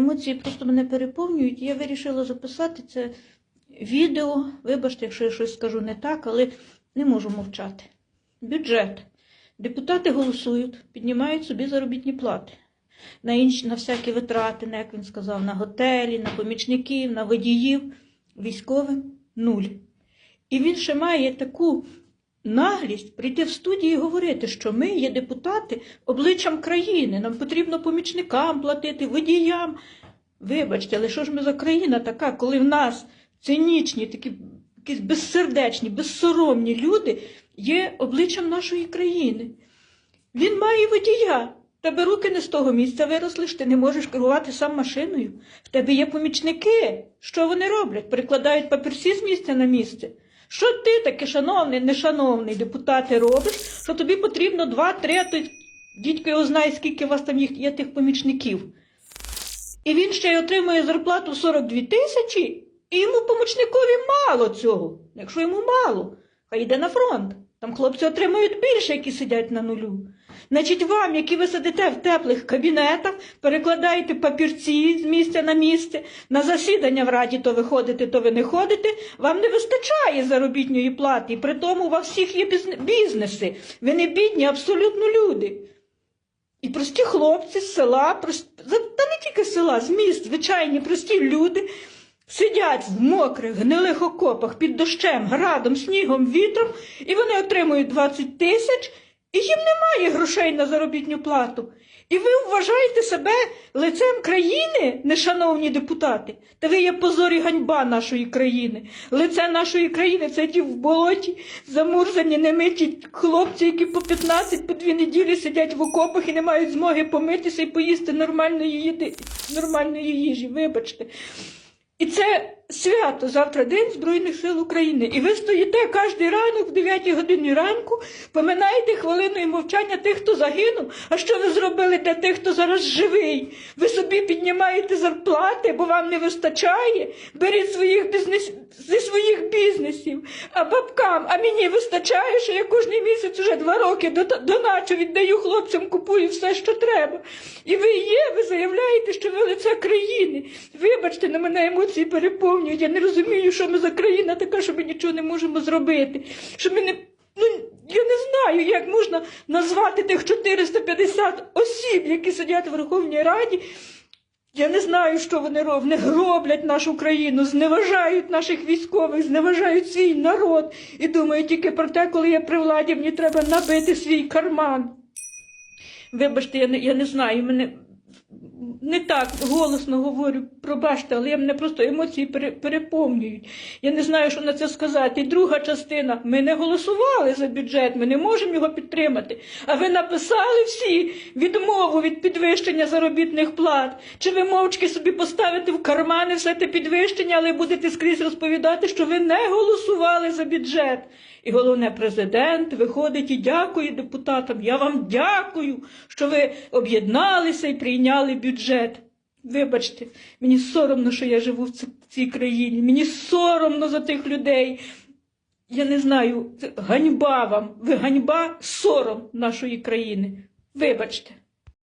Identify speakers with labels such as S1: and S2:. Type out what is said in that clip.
S1: емоції просто мене переповнюють. Я вирішила записати це відео. Вибачте, якщо я щось скажу не так, але не можу мовчати. Бюджет. Депутати голосують, піднімають собі заробітні плати. На інші, на всякі витрати, на, як він сказав, на готелі, на помічників, на водіїв, військовим нуль. І він ще має таку наглість прийти в студію і говорити, що ми є депутати обличчям країни, нам потрібно помічникам платити, водіям. Вибачте, але що ж ми за країна така, коли в нас цинічні, такі якісь безсердечні, безсоромні люди є обличчям нашої країни. Він має водія. Тебе руки не з того місця виросли, що ти не можеш керувати сам машиною. В тебе є помічники. Що вони роблять? Перекладають папірці з місця на місце. Що ти таке, шановний, нешановний депутати, робиш, що тобі потрібно два-три, а то дідько його знає, скільки у вас там є тих помічників. І він ще й отримує зарплату 42 тисячі, і йому помічникові мало цього. Якщо йому мало, хай йде на фронт. Там хлопці отримують більше, які сидять на нулю. Значить, вам, які ви сидите в теплих кабінетах, перекладаєте папірці з місця на місце, на засідання в раді то ви ходите, то ви не ходите, вам не вистачає заробітної плати, і при тому у вас всіх є бізнеси. Ви не бідні, абсолютно люди. І прості хлопці з села, прос- за- та не тільки з села, з міст, звичайні прості люди, сидять в мокрих, гнилих окопах під дощем, градом, снігом, вітром, і вони отримують 20 тисяч, і їм немає грошей на заробітну плату. І ви вважаєте себе лицем країни, нешановні депутати? Та ви є позор і ганьба нашої країни. Лице нашої країни це ті в болоті, замурзані, немиті хлопці, які по 15, по дві неділі сидять в окопах і не мають змоги помитися і поїсти нормальної їди, нормальної їжі. Вибачте. І це свято завтра День Збройних сил України. І ви стоїте кожен ранок в 9 годині ранку, поминаєте хвилиною мовчання тих, хто загинув. А що ви зробили для тих, хто зараз живий? Ви собі піднімаєте зарплати, бо вам не вистачає. Беріть своїх бізнес... зі своїх бізнесів. А бабкам, а мені вистачає, що я кожен місяць уже два роки до- доначу, віддаю хлопцям, купую все, що треба. І ви є, ви заявляєте, що ви лице країни. Вибачте, на мене емоції переповнюють. Я не розумію, що ми за країна така, що ми нічого не можемо зробити. Що ми не. Ну, я не знаю, як можна назвати тих 450 осіб, які сидять в Верховній Раді. Я не знаю, що вони роблять. Гроблять нашу країну, зневажають наших військових, зневажають свій народ і думають тільки про те, коли я при владі, мені треба набити свій карман. Вибачте, я не, я не знаю, мене не так голосно говорю, пробачте, але я мене просто емоції переповнюють. Я не знаю, що на це сказати. І друга частина. Ми не голосували за бюджет, ми не можемо його підтримати. А ви написали всі відмову від підвищення заробітних плат. Чи ви мовчки собі поставите в кармани все те підвищення, але будете скрізь розповідати, що ви не голосували за бюджет. І головне, президент виходить і дякує депутатам. Я вам дякую, що ви об'єдналися і прийняли бюджет. Вибачте, мені соромно, що я живу в цій країні. Мені соромно за тих людей. Я не знаю, ганьба вам. Ви ганьба, сором нашої країни. Вибачте.